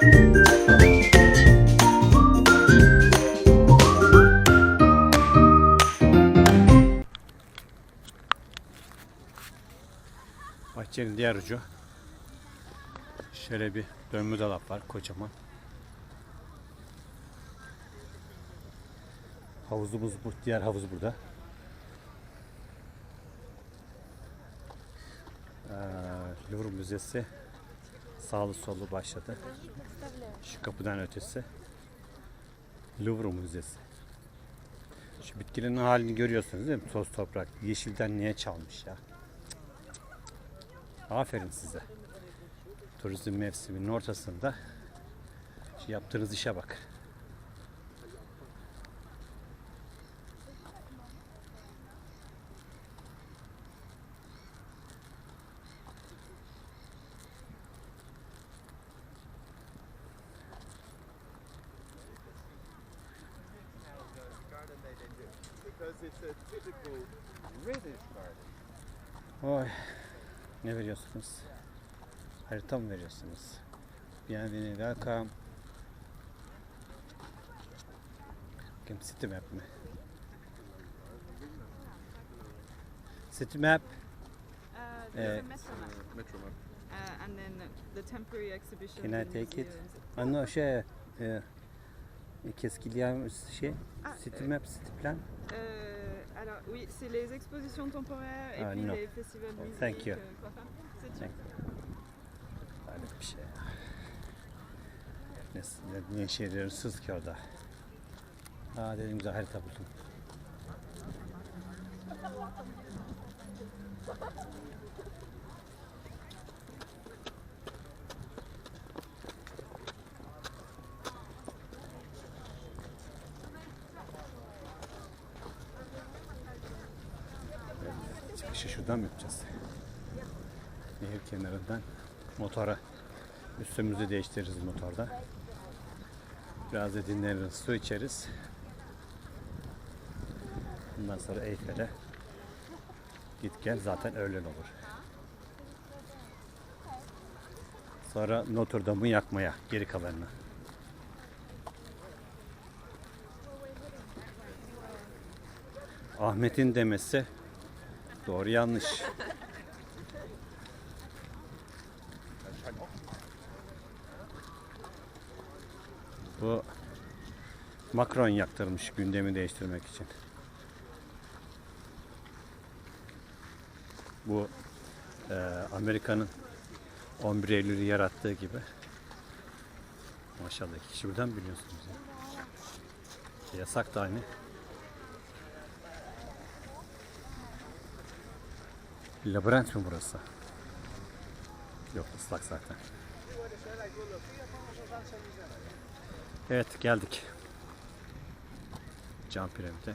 Bahçenin diğer ucu. Şöyle bir dönme dolap var kocaman. Havuzumuz bu. Diğer havuz burada. Ee, Louvre Müzesi sağlı sollu başladı. Şu kapıdan ötesi Louvre Müzesi. Şu bitkinin halini görüyorsunuz değil mi? Toz toprak. Yeşilden niye çalmış ya? Aferin size. Turizm mevsiminin ortasında şu yaptığınız işe bak. Oy. Ne veriyorsunuz? Harita mı veriyorsunuz? Bienvenue, welcome. Kim city map mi? City map. Uh, Uh, a metro map, Metro map. uh, and then the temporary exhibition. Can I take it? Ano şey e, keskileyen şey Ah, city euh, euh, alors oui, c'est les expositions temporaires et Ah, puis non. les festivals Oh, musique. thank you. Böyle bir şey. Ne, ne, ne işe yarıyorsunuz ki orada? Aa dedim güzel harita buldum. Mı yapacağız? Nehir kenarından motora üstümüzü değiştiririz motorda. Biraz da dinleniriz, su içeriz. Ondan sonra Eyfel'e git gel zaten öğlen olur. Sonra Notre Dame'ı yakmaya geri kalanını. Ahmet'in demesi doğru yanlış. Bu Macron yaktırmış gündemi değiştirmek için. Bu e, Amerika'nın 11 Eylül'ü yarattığı gibi. Maşallah iki kişi birden biliyorsunuz ya. Yasak da aynı. Labirent mi burası? Yok ıslak zaten. Evet geldik. Cam piramide.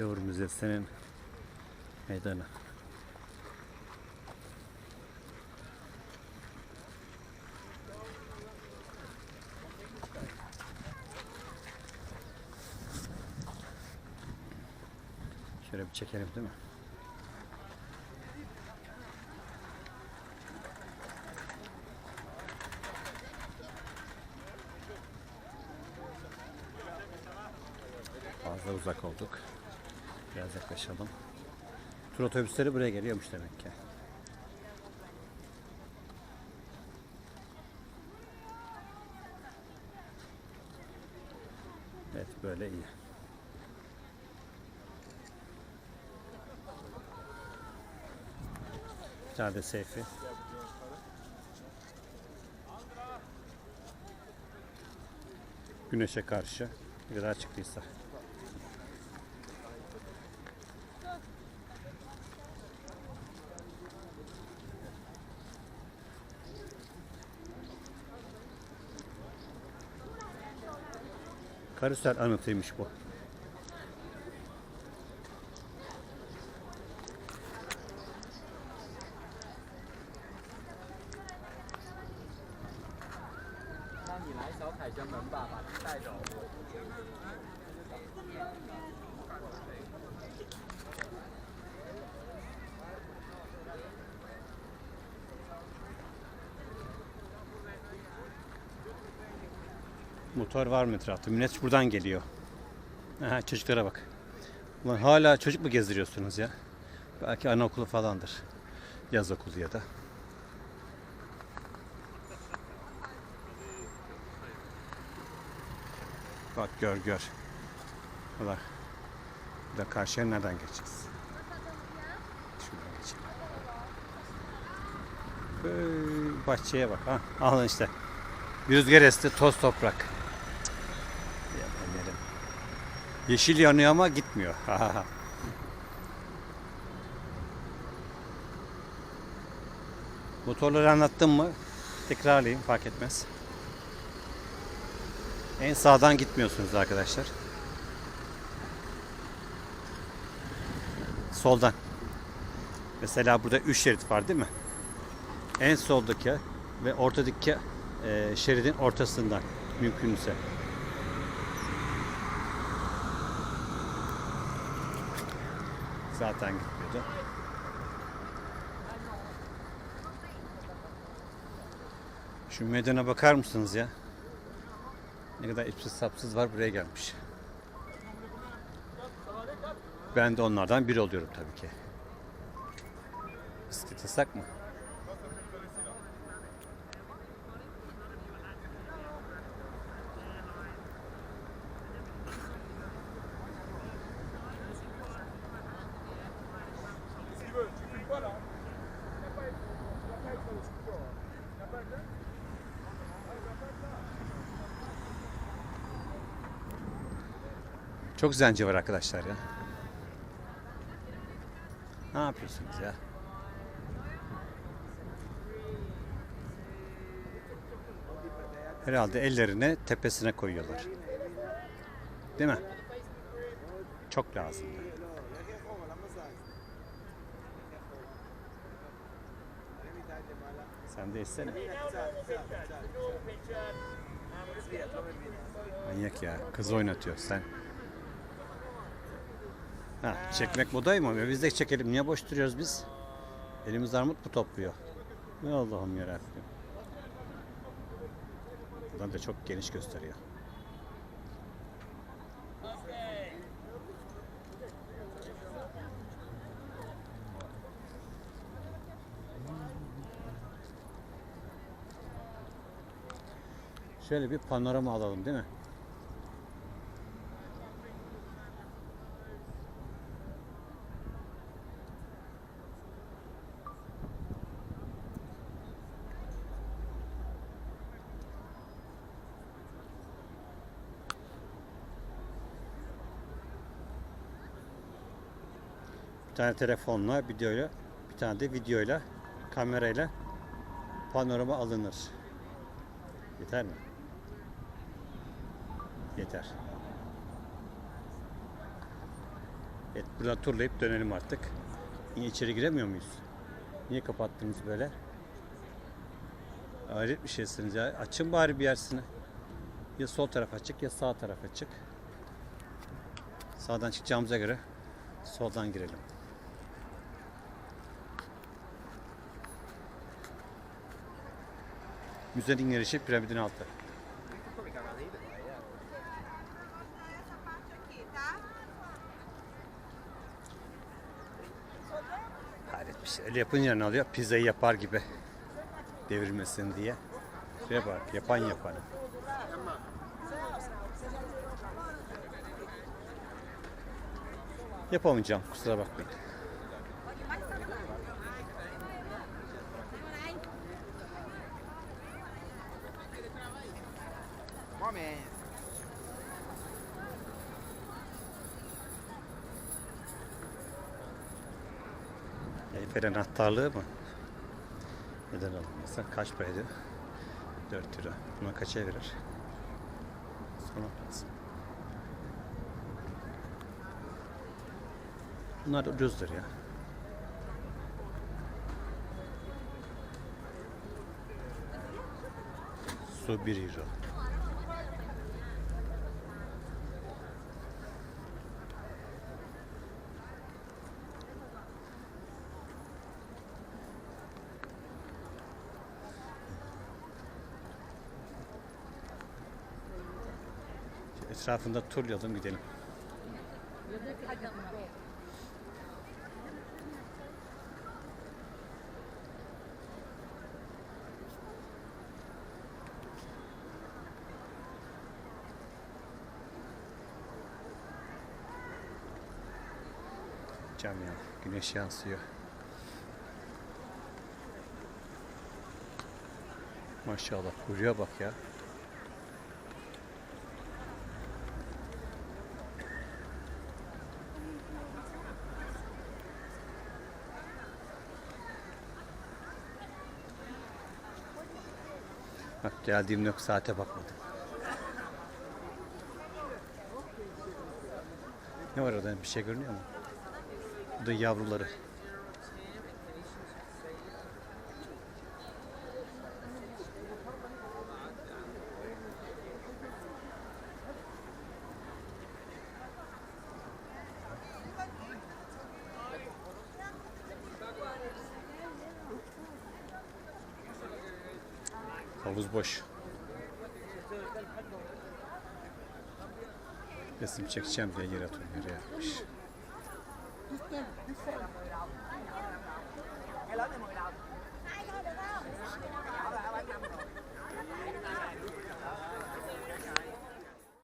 Louvre Müzesi'nin meydanı. Şöyle bir çekelim değil mi? Uzak olduk. Biraz yaklaşalım. Tur otobüsleri buraya geliyormuş demek ki. Evet böyle iyi. Bir seyfi. Güneşe karşı ne kadar çıktıysa. Karısal anıtıymış bu. Motor var mı etrafta? Millet buradan geliyor. Aha, çocuklara bak. Ulan hala çocuk mu gezdiriyorsunuz ya? Belki anaokulu falandır. Yaz okulu ya da. Bak gör gör. Bak. Bir de karşıya nereden geçeceğiz? Şuradan geçelim. Böyle bahçeye bak ha. Alın işte. Rüzgar esti toz toprak. Yeşil yanıyor ama gitmiyor. Motorları anlattım mı? Tekrarlayayım fark etmez. En sağdan gitmiyorsunuz arkadaşlar. Soldan. Mesela burada 3 şerit var değil mi? En soldaki ve ortadaki e, şeridin ortasından mümkünse. Zaten gitmiyordu. Şu meydana bakar mısınız ya? Ne kadar ipsiz sapsız var buraya gelmiş. Ben de onlardan biri oluyorum tabii ki. Bisiklet yasak mı? Çok zenci var arkadaşlar ya. Ne yapıyorsunuz ya? Herhalde ellerini tepesine koyuyorlar. Değil mi? Çok lazım. Sen de istene. Manyak ya. Kız oynatıyor sen. Ha, çekmek modayı mı? E Biz de çekelim. Niye boş duruyoruz biz? Elimiz armut mu topluyor? Ne Allah'ım yarabbim. Buradan da çok geniş gösteriyor. Şöyle bir panorama alalım değil mi? Tane telefonla, videoyla, bir tane de videoyla, kamerayla panorama alınır. Yeter mi? Yeter. Evet, buradan turlayıp dönelim artık. Niye içeri giremiyor muyuz? Niye kapattınız böyle? Hayret bir şeysiniz ya. Açın bari bir yersini. Ya sol taraf açık ya sağ taraf açık. Sağdan çıkacağımıza göre soldan girelim. Müzenin girişi piramidin altı. Hayret bir şey. Öyle yapınca ne oluyor? Pizzayı yapar gibi. Devirmesin diye. Şuraya bak. Yapan yapar. Yapamayacağım. Kusura bakmayın. Eyfel anahtarlığı mı? Neden alınmasa? Kaç paraydı? 4 lira. Buna kaça verir? Sormak lazım. Bunlar ucuzdur ya. Su 1 euro. Etrafında turlayalım gidelim. Cam ya. Güneş yansıyor. Maşallah kuyruğa bak ya. Bak geldiğim yok saate bakmadım. Ne var orada bir şey görünüyor mu? Bu da yavruları. Havuz boş. Resim çekeceğim diye yere atıyor, yere yapmış.